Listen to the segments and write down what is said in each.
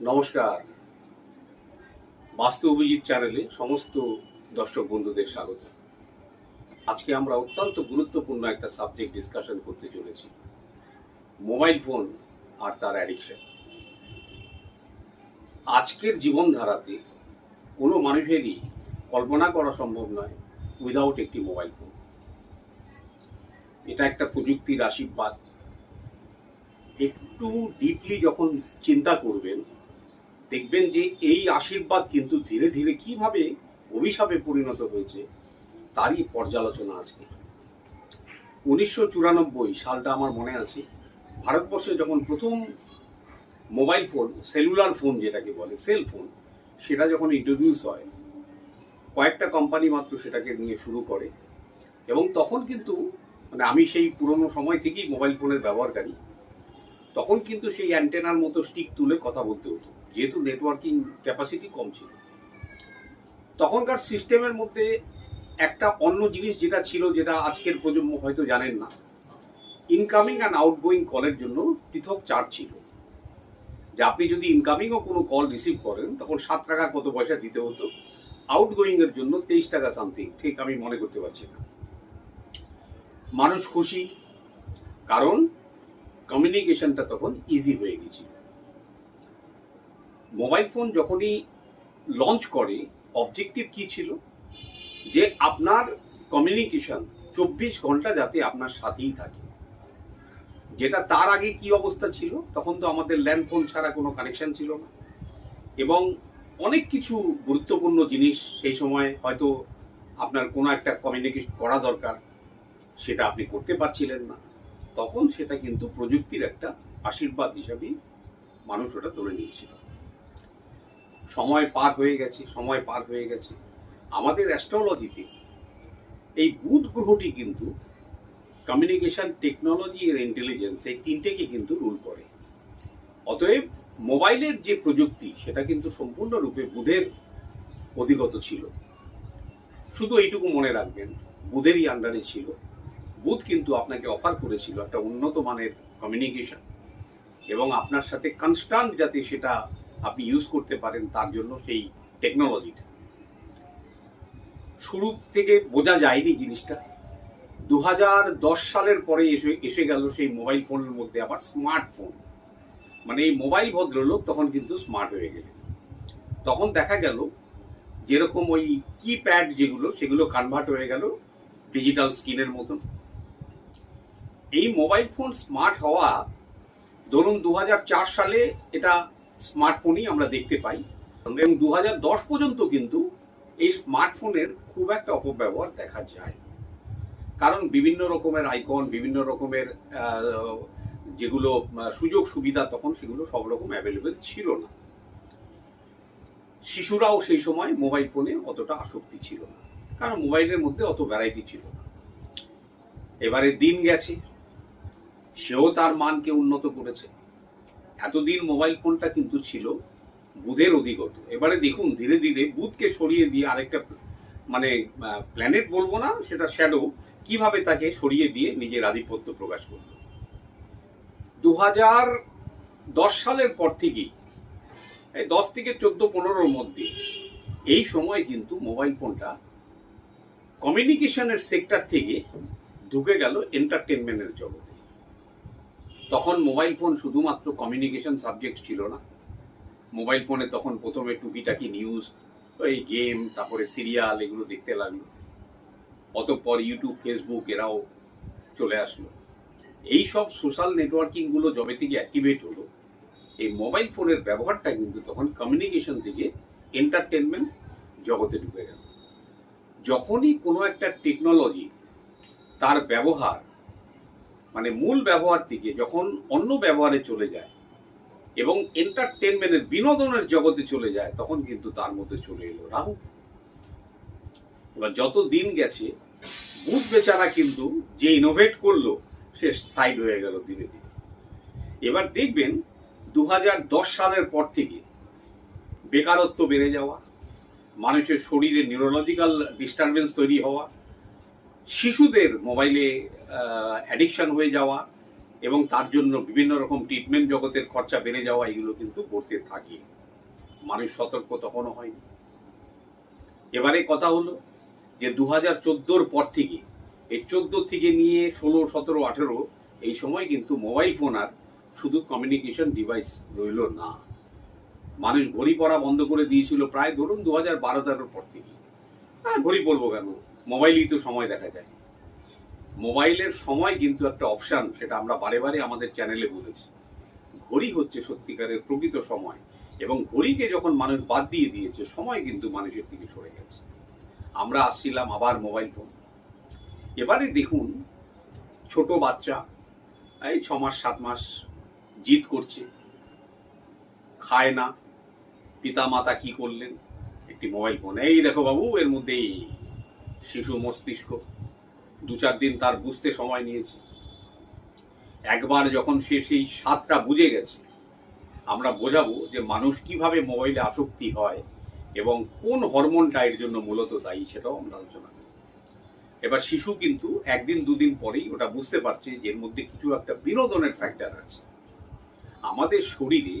নমস্কার। বাস্তু অভিজিৎ চ্যানেলে সমস্ত দর্শক বন্ধুদের স্বাগত। আজকে আমরা অত্যন্ত গুরুত্বপূর্ণ একটা সাবজেক্ট ডিসকাশন করতে চলেছি। মোবাইল ফোন আর তার অ্যাডিকশন আজকের জীবনধারাতে কোনো মানুষেরই কল্পনা করা সম্ভব নয় উইদাউট একটি মোবাইল ফোন এটা একটা প্রযুক্তির আশীর্বাদ। একটু ডিপলি যখন চিন্তা করবেন দেখবেন যে এই আশীর্বাদ কিন্তু ধীরে ধীরে কীভাবে অভিশাপে পরিণত হয়েছে, তারই পর্যালোচনা আজকে। উনিশশো চুরানব্বই সালটা আমার মনে আছে, ভারতবর্ষে যখন প্রথম মোবাইল ফোন, সেলুলার ফোন যেটাকে বলে, সেল ফোন, সেটা যখন ইন্ট্রোডিউস হয়, কয়েকটা কোম্পানি মাত্র সেটাকে নিয়ে শুরু করে। এবং তখন কিন্তু মানে আমি সেই পুরনো সময় থেকেই মোবাইল ফোনের ব্যবহারকারী তখন কিন্তু সেই অ্যান্টেনার মতো স্টিক তুলে কথা বলতে হতো। যেহেতু নেটওয়ার্কিং ক্যাপাসিটি কম ছিল। তখনকার সিস্টেমের মধ্যে একটা অন্য জিনিস যেটা ছিল, যেটা আজকের প্রজন্ম হয়তো জানেন না। ইনকামিং অ্যান্ড আউটগোয়িং কলের জন্য পৃথক চার্জ ছিল। যে আপনি যদি ইনকামিংও কোনো কল রিসিভ করেন, তখন সাত টাকা কত পয়সা দিতে হতো। আউটগোয়িং এর জন্য তেইশ টাকা সামথিং ঠিক আমি মনে করতে পারছি না। মানুষ খুশি, কারণ কমিউনিকেশনটা তখন ইজি হয়ে গেছিল। মোবাইল ফোন যখনই লঞ্চ করে অবজেক্টিভ কি ছিল? যে আপনার কমিউনিকেশন চব্বিশ ঘণ্টা যাতে আপনার সাথেই থাকে। যেটা তার আগে কি অবস্থা ছিল? তখন তো আমাদের ল্যান্ড ফোন ছাড়া কোনো কানেকশন ছিল না। এবং অনেক কিছু গুরুত্বপূর্ণ জিনিস সেই সময় হয়তো আপনার কোনো একটা কমিউনিকেশন করা দরকার, সেটা আপনি করতে পারছিলেন না। তখন সেটা কিন্তু প্রযুক্তির একটা আশীর্বাদ হিসাবেই মানুষ ওটা তুলে নিয়েছিল। সময় পার হয়ে গেছে, সময় পার হয়ে গেছে। আমাদের অ্যাস্ট্রোলজিতে এই বুধ গ্রহটি কিন্তু কমিউনিকেশন টেকনোলজি এর ইন্টেলিজেন্স এই তিনটেকে কিন্তু রুল করে। অতএব মোবাইলের যে প্রযুক্তি, সেটা কিন্তু সম্পূর্ণরূপে বুধের অধিগত ছিল। শুধু এইটুকু মনে রাখবেন, বুধেরই আন্ডারে ছিল। বুধ কিন্তু আপনাকে অফার করেছিল একটা উন্নত মানের কমিউনিকেশন এবং আপনার সাথে কনস্ট্যান্ট যাতে সেটা আপনি ইউজ করতে পারেন, তার জন্য সেই টেকনোলজিটা শুরু থেকে বোঝা যায়নি জিনিসটা। দু সালের পরে এসে এসে গেল সেই মোবাইল ফোনের মধ্যে আবার স্মার্টফোন মানে এই মোবাইল ভদ্রলোক তখন কিন্তু স্মার্ট হয়ে গেলেন। তখন দেখা গেল যেরকম ওই কিপ্যাড যেগুলো, সেগুলো কনভার্ট হয়ে গেল ডিজিটাল স্ক্রিনের মতন। এই মোবাইল ফোন স্মার্ট হওয়া, ধরুন দু হাজার চার সালে এটা স্মার্টফোনই আমরা দেখতে পাই। এবং দু হাজার দশ পর্যন্ত কিন্তু এই স্মার্টফোনের খুব একটা অপব্যবহার দেখা যায়। কারণ বিভিন্ন রকমের আইকন বিভিন্ন রকমের যেগুলো সুযোগ সুবিধা তখন সেগুলো সব রকম অ্যাভেলেবেল ছিল না। শিশুরাও সেই সময় মোবাইল ফোনে অতটা আসক্তি ছিল না। কারণ মোবাইলের মধ্যে অত ভ্যারাইটি ছিল না। এবারে দিন গেছে। সেও তার মানকে উন্নত করেছে। এতদিন মোবাইল ফোনটা কিন্তু ছিল বুধের অধিগত। এবারে দেখুন, ধীরে ধীরে বুধকে সরিয়ে দিয়ে আরেকটা মানে প্ল্যানেট বলব না, সেটা শ্যাডো কীভাবে তাকে সরিয়ে দিয়ে নিজের আধিপত্য প্রকাশ করল। দু হাজার দশ সালের পর থেকেই দশ থেকে চোদ্দ পনেরোর মধ্যে এই সময় কিন্তু মোবাইল ফোনটা কমিউনিকেশনের সেক্টর থেকে ঢুকে গেল এন্টারটেনমেন্টের জগতে। তখন মোবাইল ফোন শুধুমাত্র কমিউনিকেশন সাবজেক্ট ছিল না। মোবাইল ফোনে তখন প্রথমে টুকিটাকি নিউজ এই গেম তারপরে সিরিয়াল এগুলো দেখতে লাগল। অতঃপর ইউটিউব ফেসবুক এরাও চলে আসলো। এই সব সোশ্যাল নেটওয়ার্কিংগুলো যবে থেকে অ্যাক্টিভেট হলো, এই মোবাইল ফোনের ব্যবহারটা কিন্তু তখন কমিউনিকেশন থেকে এন্টারটেনমেন্ট জগতে ঢুকে গেল। যখনই কোনো একটা টেকনোলজি তার ব্যবহার মানে মূল ব্যবহার থেকে যখন অন্য ব্যবহারে চলে যায় এবং এন্টারটেনমেন্টের বিনোদনের জগতে চলে যায়, তখন কিন্তু তার মধ্যে চলে এলো রাহু। এবার যত দিন গেছে বুধ বেচারা কিন্তু যে ইনোভেট করল, সে সাইড হয়ে গেল ধীরে ধীরে। এবার দেখবেন দু হাজার দশ সালের পর থেকে বেকারত্ব বেড়ে যাওয়া, মানুষের শরীরে নিউরোলজিক্যাল ডিস্টারবেন্স তৈরি হওয়া শিশুদের মোবাইলে অ্যাডিকশান হয়ে যাওয়া এবং তার জন্য বিভিন্ন রকম ট্রিটমেন্ট জগতের খরচা বেড়ে যাওয়া, এগুলো কিন্তু করতে থাকে। মানুষ সতর্ক তখনও হয়নি। এবারে কথা হলো যে দু হাজার চোদ্দোর পর থেকে, এই চোদ্দ থেকে নিয়ে ষোলো, সতেরো, আঠেরো, এই সময় কিন্তু মোবাইল ফোন আর শুধু কমিউনিকেশন ডিভাইস রইল না। মানুষ ঘড়ি পড়া বন্ধ করে দিয়েছিল প্রায়, ধরুন দু হাজার বারো তেরোর পর থেকে। হ্যাঁ ঘড়ি পড়ব কেন? মোবাইলেই তো সময় দেখা যায়। মোবাইলের সময় কিন্তু একটা অপশান, সেটা আমরা বারে বারে আমাদের চ্যানেলে বলেছি। ঘড়ি হচ্ছে সত্যিকারের প্রকৃত সময়, এবং ঘড়িকে যখন মানুষ বাদ দিয়ে দিয়েছে, সময় কিন্তু মানুষের থেকে সরে গেছে। আমরা আসছিলাম আবার মোবাইল ফোন। এবারে দেখুন, ছোট বাচ্চা, এই ছ মাস, সাত মাস জিদ করছে। খায় না। পিতা মাতা কি করলেন? একটি মোবাইল ফোন। এই দেখো বাবু, এর মধ্যেই শিশু মস্তিষ্ক। দু চার দিন তার বুঝতে সময় নিয়েছে। একবার যখন সে সেই স্বাদটা বুঝে গেছে, আমরা বোঝাবো যে মানুষ কীভাবে মোবাইলে আসক্তি হয় এবং কোন হরমোনটা এর জন্য মূলত দায়ী সেটাও আমরা আলোচনা করি এবার শিশু কিন্তু একদিন দুদিন পরেই ওটা বুঝতে পারছে যে এর মধ্যে কিছু একটা বিনোদনের ফ্যাক্টর আছে। আমাদের শরীরে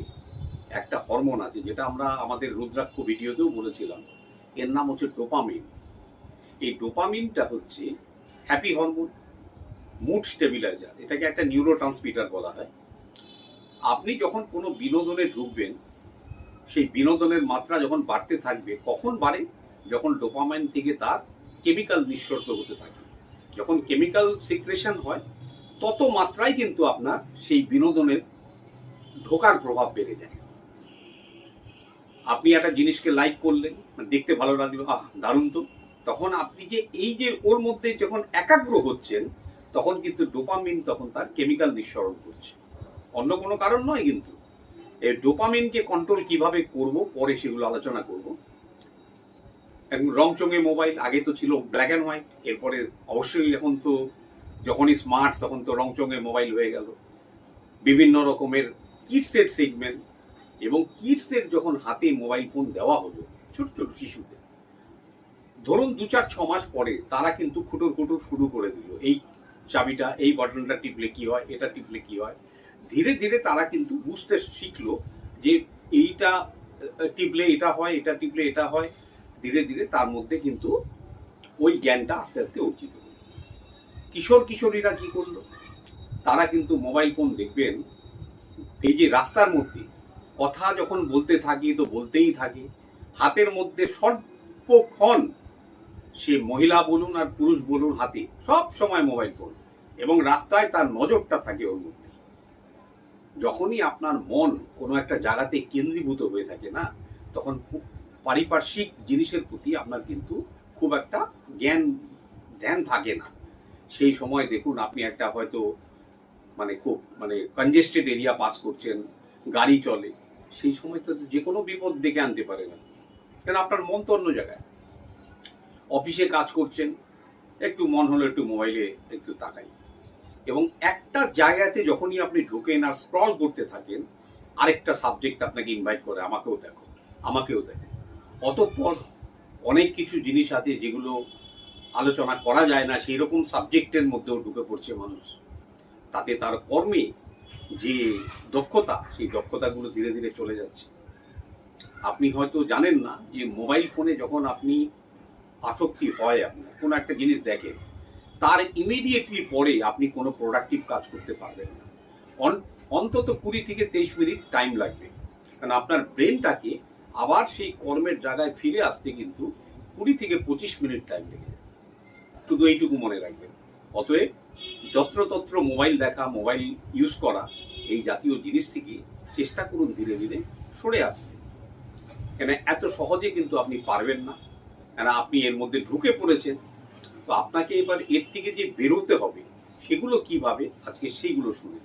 একটা হরমোন আছে যেটা আমরা আমাদের রুদ্রাক্ষ ভিডিওতেও বলেছিলাম। এর নাম হচ্ছে ডোপামিন। এই ডোপামিনটা হচ্ছে হ্যাপি হরমোন মুড স্টেবিলাইজার, এটাকে একটা নিউরো ট্রান্সমিটার বলা হয়। আপনি যখন কোনো বিনোদনে ঢুকবেন, সেই বিনোদনের মাত্রা যখন বাড়তে থাকবে, কখন বাড়ে? যখন ডোপামাইন থেকে তার কেমিক্যাল নিঃসর্ত হতে থাকে। যখন কেমিক্যাল সিক্রেশন হয়, তত মাত্রায় কিন্তু আপনার সেই বিনোদনের ঢোকার প্রভাব বেড়ে যায়। আপনি একটা জিনিসকে লাইক করলেন মানে দেখতে ভালো লাগল, আহ, দারুণ তো। তখন আপনি যে এই যে ওর মধ্যে যখন একাগ্র হচ্ছেন, তখন কিন্তু ডোপামিন তখন তার কেমিক্যাল নিঃসরণ করছে। অন্য কোনো কারণ নয় কিন্তু। এই ডোপামিনকে কন্ট্রোল কীভাবে করব, পরে সেগুলো আলোচনা করব। রংচঙে মোবাইল আগে তো ছিল ব্ল্যাক অ্যান্ড হোয়াইট এরপরে অবশ্যই এখন তো যখনই স্মার্ট তখন তো রংচঙে মোবাইল হয়ে গেল। বিভিন্ন রকমের কিডসের সেগমেন্ট এবং কিডসদের যখন হাতে মোবাইল ফোন দেওয়া হলো, ছোট ছোট শিশুদের। ধরুন দু চার ছ মাস পরে তারা কিন্তু খুটুর খুটুর শুরু করে দিল। এই চাবিটা, এই বাটনটা টিপলে কি হয়, এটা টিপলে কি হয়। ধীরে ধীরে তারা কিন্তু বুঝতে শিখলো যে এইটা টিপলে এটা হয়, এটা টিপলে এটা হয়। ধীরে ধীরে তার মধ্যে কিন্তু ওই জ্ঞানটা আস্তে আস্তে অর্জিত কিশোর কিশোরীরা কি করল? তারা কিন্তু মোবাইল ফোন দেখবেন, এই যে রাস্তার মধ্যে কথা যখন বলতে থাকি, তো বলতেই থাকে। হাতের মধ্যে সর্বক্ষণ সে মহিলা বলুন আর পুরুষ বলুন হাতে, সব সময় মোবাইল ফোন এবং রাস্তায় তার নজরটা থাকে ওর মধ্যে। যখনই আপনার মন কোনো একটা জায়গাতে কেন্দ্রীভূত হয়ে থাকে না, তখন পারিপার্শ্বিক জিনিসের প্রতি আপনার কিন্তু খুব একটা জ্ঞান, ধ্যান থাকে না। সেই সময় দেখুন আপনি একটা হয়তো মানে খুব মানে কনজেস্টেড এরিয়া পাস করছেন, গাড়ি চলে, সেই সময় তো যে কোনো বিপদ ডেকে আনতে পারে না কেন? আপনার মন তো অন্য জায়গায়। অফিসে কাজ করছেন, একটু মন হলো, একটু মোবাইলে একটু তাকাই। এবং একটা জায়গাতে যখনই আপনি ঢোকেন আর স্ক্রল করতে থাকেন, আরেকটা সাবজেক্ট আপনাকে ইনভাইট করে, আমাকেও দেখো আমাকেও দেখো। অতঃপর অনেক কিছু জিনিস আছে যেগুলো আলোচনা করা যায় না সেই রকম সাবজেক্টের মধ্যেও ঢুকে পড়ছে মানুষ। তাতে তার কর্মে যে দক্ষতা, সেই দক্ষতাগুলো ধীরে ধীরে চলে যাচ্ছে। আপনি হয়তো জানেন না যে মোবাইল ফোনে যখন আপনি আসক্তি হয় আপনার কোনো একটা জিনিস দেখেন তার ইমিডিয়েটলি পরে আপনি কোনো প্রোডাক্টিভ কাজ করতে পারবেন না। অন্তত কুড়ি থেকে তেইশ মিনিট টাইম লাগবে। কারণ আপনার ব্রেনটাকে আবার সেই কর্মের জায়গায় ফিরে আসতে কিন্তু কুড়ি থেকে পঁচিশ মিনিট টাইম লেগে। শুধু এইটুকু মনে রাখবেন। অতএব যত্রতত্র মোবাইল দেখা মোবাইল ইউজ করা এই জাতীয় জিনিস থেকে চেষ্টা করুন ধীরে ধীরে সরে আসতে। কেন, এত সহজে কিন্তু আপনি পারবেন না। কেন আপনি এর মধ্যে ঢুকে পড়েছেন। তো আপনাকে এবার এর থেকে যে বেরোতে হবে, সেগুলো কীভাবে? আজকে সেইগুলো শুনে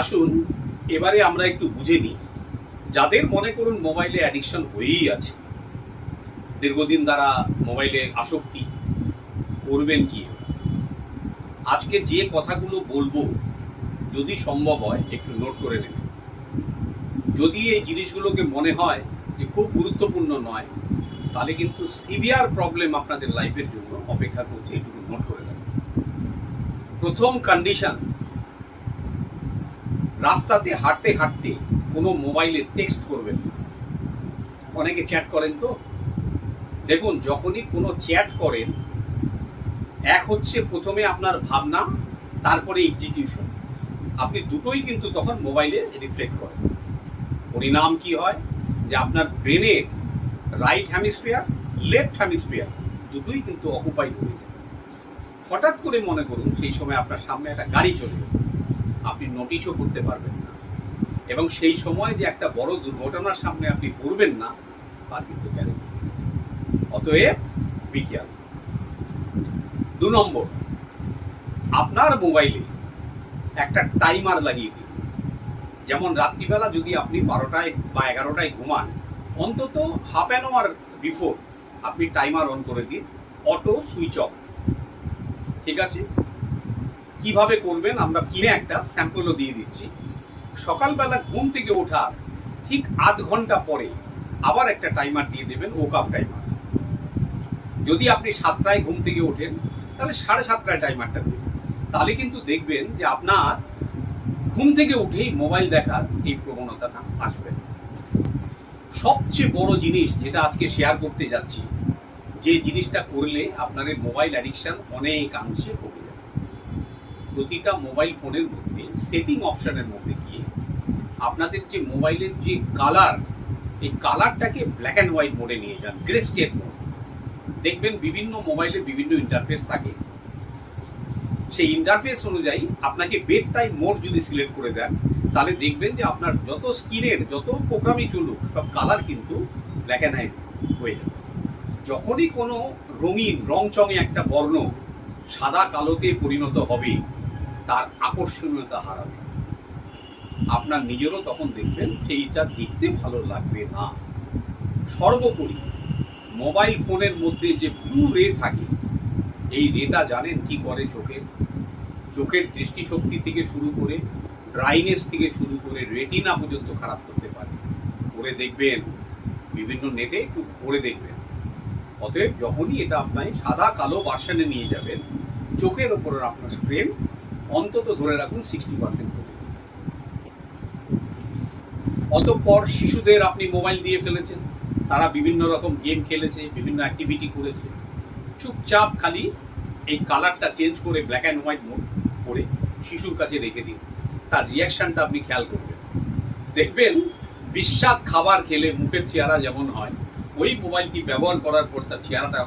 আসুন, এবারে আমরা একটু বুঝে নিই। যাদের মনে করুন মোবাইলে অ্যাডিকশন হয়েই আছে, দীর্ঘদিন দ্বারা মোবাইলে আসক্তি করবেন কি? আজকে যে কথাগুলো বলব, যদি সম্ভব হয়, একটু নোট করে নেবেন। যদি এই জিনিসগুলোকে মনে হয় যে খুব গুরুত্বপূর্ণ নয় তাহলে কিন্তু সিভিয়ার প্রবলেম আপনাদের লাইফের জন্য অপেক্ষা করছে এটুকু নোট করে রাখবেন প্রথম কন্ডিশন রাস্তাতে হাঁটতে হাঁটতে কোনো মোবাইলে টেক্সট করবেন অনেকে চ্যাট করেন তো। দেখুন, যখনই কোনো চ্যাট করেন, এক হচ্ছে প্রথমে আপনার ভাবনা, তারপরে এক্সিকিউশন আপনি দুটোই কিন্তু তখন মোবাইলে রিফ্লেক্ট করেন। পরিণাম কি হয়? যে আপনার ব্রেনের রাইট হ্যামিস্ফিয়ার লেফট হ্যামিস্ফিয়ার দুটোই কিন্তু অকুপাইড হয়ে যায় হঠাৎ করে মনে করুন, সেই সময় আপনার সামনে একটা গাড়ি চলে গেল আপনি নোটিশও করতে পারবেন না। এবং সেই সময় যে একটা বড় দুর্ঘটনার সামনে আপনি পড়বেন না, তার কিন্তু গ্যারেন্টি অতএব বিজ্ঞান দু নম্বর, আপনার মোবাইলে একটা টাইমার লাগিয়ে দিন। যেমন রাত্রিবেলা যদি আপনি বারোটায় বা এগারোটায় ঘুমান অন্তত হাফ অ্যান আওয়ার বিফোর আপনি টাইমার অন করে দিন অটো সুইচ অফ ঠিক আছে? কীভাবে করবেন? আমরা কিনে একটা স্যাম্পলও দিয়ে দিচ্ছি। সকালবেলা ঘুম থেকে ওঠার ঠিক আধ ঘণ্টা পরে আবার একটা টাইমার দিয়ে দেবেন ওক আপ টাইমার যদি আপনি সাতটায় ঘুম থেকে ওঠেন, তাহলে সাড়ে সাতটায় টাইমারটা দেবেন তাহলে কিন্তু দেখবেন যে আপনার ঘুম থেকে উঠেই মোবাইল দেখার এই প্রবণতাটা আসবে। সবচেয়ে বড় জিনিস যেটা আজকে শেয়ার করতে যাচ্ছি, যে জিনিসটা করলে আপনার এই মোবাইল অ্যাডিকশন অনেকাংশে কমে যাবে। প্রতিটা মোবাইল ফোনের মধ্যে সেটিং অপশানের মধ্যে গিয়ে আপনাদের যে মোবাইলের যে কালার এই কালারটাকে ব্ল্যাক অ্যান্ড হোয়াইট মোডে নিয়ে যান গ্রে মোড দেখবেন বিভিন্ন মোবাইলে বিভিন্ন ইন্টারফেস থাকে। সেই ইন্টারফেস অনুযায়ী আপনাকে বেড টাইম মোড যদি সিলেক্ট করে দেন তাহলে দেখবেন যে আপনার যত স্ক্রিনের যত প্রোগ্রামই চলুক, সব কালার কিন্তু ব্ল্যাক অ্যান্ড হোয়াইট হয়ে যাবে। যখনই কোনো রঙিন, রংচঙে একটা বর্ণ সাদা, কালোতে পরিণত হবে, তার আকর্ষণীয়তা হারাবে। আপনার নিজেরও তখন দেখবেন সেইটা দেখতে ভালো লাগবে না। সর্বোপরি মোবাইল ফোনের মধ্যে যে ব্লু রে থাকে, এই রেটা জানেন কি করে চোখের চোখের দৃষ্টিশক্তি থেকে শুরু করে ড্রাইনেস থেকে শুরু করে রেটিনা পর্যন্ত খারাপ করতে পারে। করে দেখবেন, বিভিন্ন নেটে একটু পড়ে দেখবেন। অতএব যখনই এটা আপনার সাদা কালো ভার্সানে নিয়ে যাবেন চোখের ওপর আপনার স্ক্রিন অন্তত ধরে রাখুন সিক্সটি পার্সেন্ট অতঃপর শিশুদের আপনি মোবাইল দিয়ে ফেলেছেন, তারা বিভিন্ন রকম গেম খেলেছে, বিভিন্ন অ্যাক্টিভিটি করেছে। চুপচাপ খালি এই কালারটা চেঞ্জ করে ব্ল্যাক অ্যান্ড হোয়াইট মোড করে শিশুর কাছে রেখে দিন। তার রিয়াকশনটা আপনি খেয়াল করবেন। দেখবেন, বিস্বাদ খাবার খেলে মুখের চেহারা যেমন হয়, ওই মোবাইলটি ব্যবহার করার পর তার চেহারাটা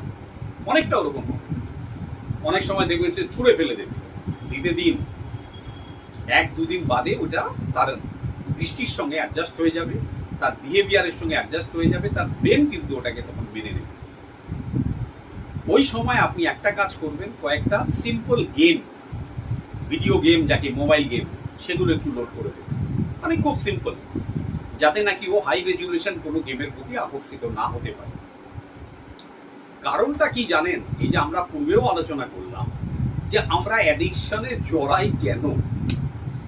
অনেকটা ওরকম হবে। অনেক সময় দেখবেন সে ছুঁড়ে ফেলে দেবে। দিতে দিন, এক দুদিন বাদে ওটা তার দৃষ্টির সঙ্গে অ্যাডজাস্ট হয়ে যাবে, তার বিহেভিয়ারের সঙ্গে অ্যাডজাস্ট হয়ে যাবে, তার ব্রেন কিন্তু ওটাকে তখন মেনে নেবে। ওই সময় আপনি একটা কাজ করবেন, কয়েকটা সিম্পল গেম ভিডিও গেম যাকে মোবাইল গেম সেগুলো একটু লোড করে দেবেন মানে খুব সিম্পল যাতে নাকি ও হাই রেজুলেশন কোনো গেমের প্রতি আকর্ষিত না হতে পারে। কারণটা কি জানেন? এই যে আমরা পূর্বেও আলোচনা করলাম যে আমরা অ্যাডিকশনে জড়াই কেন?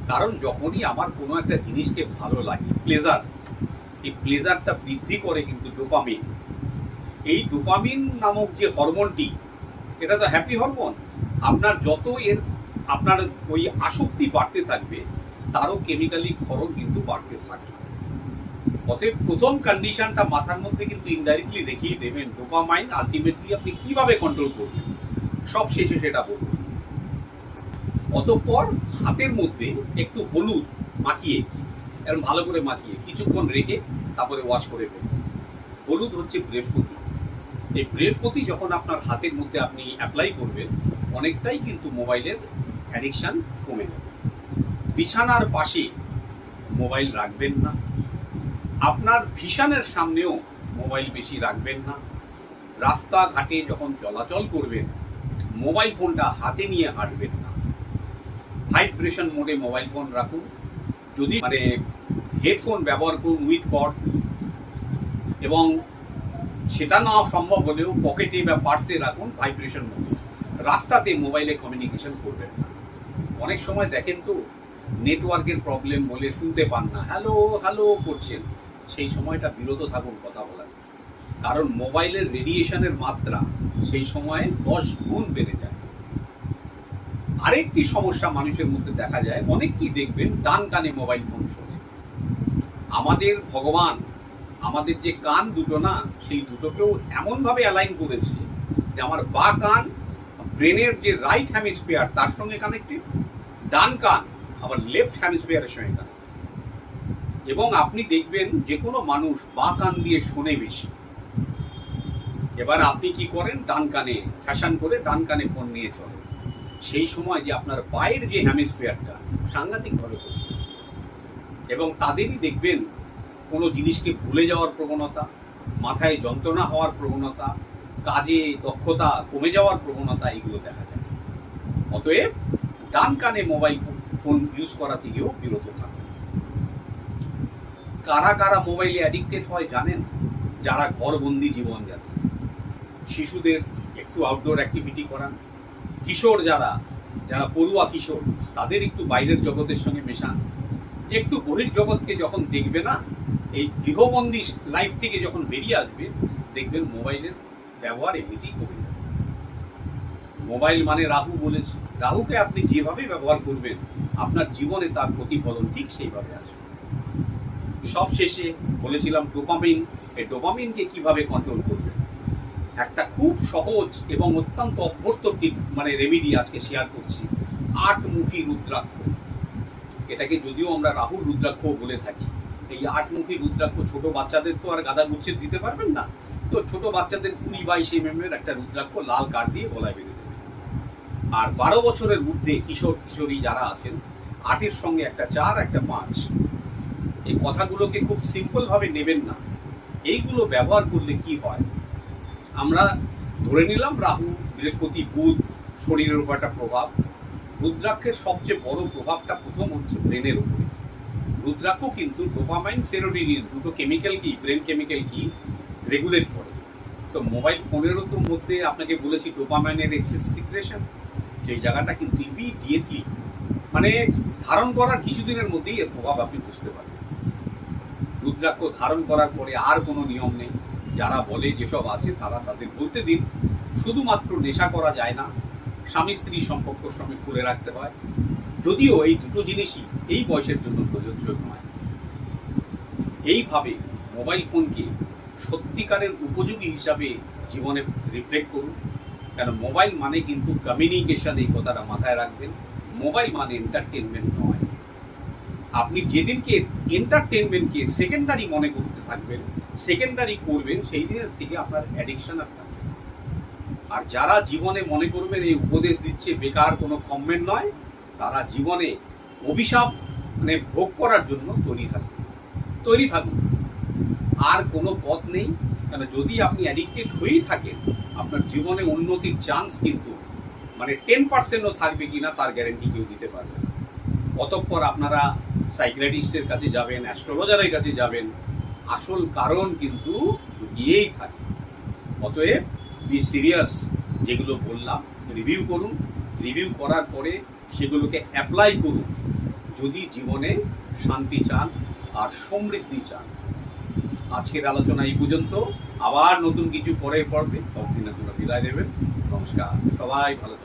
কারণ যখনই আমার কোনো একটা জিনিসকে ভালো লাগে প্লেজার এই প্লেজারটা বৃদ্ধি করে কিন্তু ডোপামিন এই ডোপামিন নামক যে হরমোনটি এটা তো হ্যাপি হরমোন আপনার যত এর আপনার ওই আসক্তি বাড়তে থাকবে, তারও কেমিক্যালি খরচ কিন্তু বাড়তে থাকবে। অতএব প্রথম কন্ডিশনটা মাথার মধ্যে কিন্তু ইনডাইরেক্টলি দেখিয়ে দেবেন। ডোপামাইন আলটিমেটলি আপনি কীভাবে কন্ট্রোল করবেন? সব শেষে সেটা বলবেন অতঃপর হাতের মধ্যে একটু হলুদ মাখিয়ে এরকম ভালো করে মাখিয়ে কিছুক্ষণ রেখে তারপরে ওয়াশ করে ফেলবেন হলুদ হচ্ছে বৃহস্পতি। এই বৃহস্পতি যখন আপনার হাতের মধ্যে আপনি অ্যাপ্লাই করবেন, অনেকটাই কিন্তু মোবাইলের অ্যাডিকশান কমে যাবে। বিছানার পাশে মোবাইল রাখবেন না। আপনার ভিশানের সামনেও মোবাইল বেশি রাখবেন না। রাস্তাঘাটে যখন চলাচল করবেন মোবাইল ফোনটা হাতে নিয়ে হাঁটবেন না। ভাইব্রেশন মোডে মোবাইল ফোন রাখুন। যদি মানে হেডফোন ব্যবহার করুন উইথ কট এবং সেটা না সম্ভব হলেও পকেটে বা পার্সে রাখুন ভাইব্রেশন মোডে রাস্তাতে মোবাইলে কমিউনিকেশন করবেন না। অনেক সময় দেখেন তো নেটওয়ার্কের প্রবলেম বলে শুনতে পান না। হ্যালো হ্যালো করছেন। সেই সময়টা বিরত থাকুন কথা বলার। কারণ মোবাইলের রেডিয়েশনের মাত্রা সেই সময়ে দশ গুণ বেড়ে যায়। আরেকটি সমস্যা মানুষের মধ্যে দেখা যায়, অনেককেই দেখবেন ডান কানে মোবাইল ফোন শোনে। আমাদের ভগবান, আমাদের যে কান দুটো না, সেই দুটোকেও এমনভাবে অ্যালাইন করেছে যে আমার বা কান ব্রেনের যে রাইট হ্যামিস্ফিয়ার তার সঙ্গে কানেক্টেড ডান কান, আবার লেফট হ্যামিস্ফিয়ারের সঙ্গে কানেক্টেড এবং আপনি দেখবেন যে কোনো মানুষ বা কান দিয়ে শোনে বেশি। এবার আপনি কি করেন? ডান কানে ফ্যাশন করে ডান কানে ফোন নিয়ে চলেন। সেই সময় যে আপনার পায়ের যে হ্যামিস্ফিয়ারটা সাংঘাতিকভাবে এবং তাদেরই দেখবেন কোনো জিনিসকে ভুলে যাওয়ার প্রবণতা, মাথায় যন্ত্রণা হওয়ার প্রবণতা কাজে দক্ষতা কমে যাওয়ার প্রবণতা এগুলো দেখা যায়। অতএব ডান কানে মোবাইল ফোন ইউজ করা থেকেও বিরত থাকুন। কারা কারা মোবাইলে অ্যাডিক্টেড হয় জানেন? যারা ঘরবন্দি জীবন যাতে শিশুদের একটু আউটডোর অ্যাক্টিভিটি করান। কিশোর যারা যারা পড়ুয়া কিশোর, তাদের একটু বাইরের জগতের সঙ্গে মেশান। একটু বহির জগৎকে যখন দেখবে না, এই গৃহবন্দী লাইফ থেকে যখন বেরিয়ে আসবে, দেখবেন মোবাইলের ব্যবহার এমনিতেই কমে যাবে মোবাইল মানে রাহু বলেছি। রাহুকে আপনি যেভাবে ব্যবহার করবেন, আপনার জীবনে তার প্রতিফলন ঠিক সেইভাবে আসবে। সব শেষে বলেছিলাম ডোপামিন। এই ডোপামিনকে কীভাবে কন্ট্রোল করবে একটা খুব সহজ এবং অত্যন্ত অভ্যর্থ মানে রেমিডি আজকে শেয়ার করছি। আটমুখী রুদ্রাক্ষ। এটাকে যদিও আমরা রাহুল রুদ্রাক্ষ বলে থাকি। এই আটমুখী রুদ্রাক্ষ ছোট বাচ্চাদের তো আর গাদা গুচ্ছের দিতে পারবেন না। তো ছোট বাচ্চাদের কুড়ি বাইশ এম এর একটা রুদ্রাক্ষ লাল কাঠ দিয়ে গলায় বেঁধে দেবেন আর বারো বছরের ঊর্ধ্বে কিশোর, কিশোরী যারা আছেন, আটের সঙ্গে একটা চার, একটা পাঁচ, এই কথাগুলোকে খুব সিম্পল ভাবে নেবেন না। এইগুলো ব্যবহার করলে কি হয়? আমরা ধরে নিলাম রাহু, বৃহস্পতি, বুধ শরীরের উপর একটা প্রভাব। রুদ্রাক্ষের সবচেয়ে বড় প্রভাবটা প্রথম হচ্ছে ব্রেনের উপরে। রুদ্রাক্ষ কিন্তু ডোপামাইন, সেরোটিনিন, দুটো কেমিক্যাল কি ব্রেন কেমিক্যাল কি রেগুলেট করে। তো মোবাইল ফোনেরও তো মধ্যে আপনাকে বলেছি ডোপামাইনের এক্সেস সিক্রেশন সেই জায়গাটা কিন্তু ইমিডিয়েটলি মানে ধারণ করার কিছুদিনের মধ্যেই এর প্রভাব আপনি বুঝতে পারবেন। রুদ্রাক্ষ ধারণ করার পরে আর কোনো নিয়ম নেই। যারা বলে যেসব আছে, তারা তাদের বলতে দিন। শুধুমাত্র নেশা করা যায় না, স্বামী স্ত্রী সম্পর্কর সঙ্গে খুলে রাখতে হয়। যদিও এই দুটো জিনিসই এই বয়সের জন্য প্রযোজ্য নয়। এইভাবে মোবাইল ফোনকে সত্যিকারের উপযোগী হিসাবে জীবনে রিফ্লেক্ট করুন। কেন মোবাইল মানে কিন্তু কমিউনিকেশন এই কথাটা মাথায় রাখবেন। মোবাইল মানে এন্টারটেনমেন্ট নয়। আপনি যেদিনকে এন্টারটেনমেন্টকে সেকেন্ডারি মনে করতে থাকবেন সেকেন্ডারি করবেন, সেই দিনের থেকে আপনার অ্যাডিকশন আর থাকবে আর যারা জীবনে মনে করবেন এই উপদেশ দিচ্ছে, বেকার কোনো কমেন্ট নয়, তারা জীবনে অভিশাপ মানে ভোগ করার জন্য তৈরি থাকুন। তৈরি থাকুন। আর কোনো পথ নেই। কেন, যদি আপনি অ্যাডিক্টেড হয়েই থাকেন, আপনার জীবনে উন্নতির চান্স কিন্তু মানে টেন পার্সেন্টও থাকবে কি না তার গ্যারেন্টি কেউ দিতে পারবে না। অতঃপর আপনারা সাইকিয়াট্রিস্টের কাছে যাবেন অ্যাস্ট্রোলজারের কাছে যাবেন, আসল কারণ কিন্তু গিয়েই থাকে। অতএব বি সিরিয়াস যেগুলো বললাম রিভিউ করুন রিভিউ করার পরে সেগুলোকে অ্যাপ্লাই করুন। যদি জীবনে শান্তি চান আর সমৃদ্ধি চান আজকের আলোচনা এই পর্যন্ত। আবার নতুন কিছু পরে পড়বে তখন আপনারা বিদায় দেবেন নমস্কার। সবাই ভালো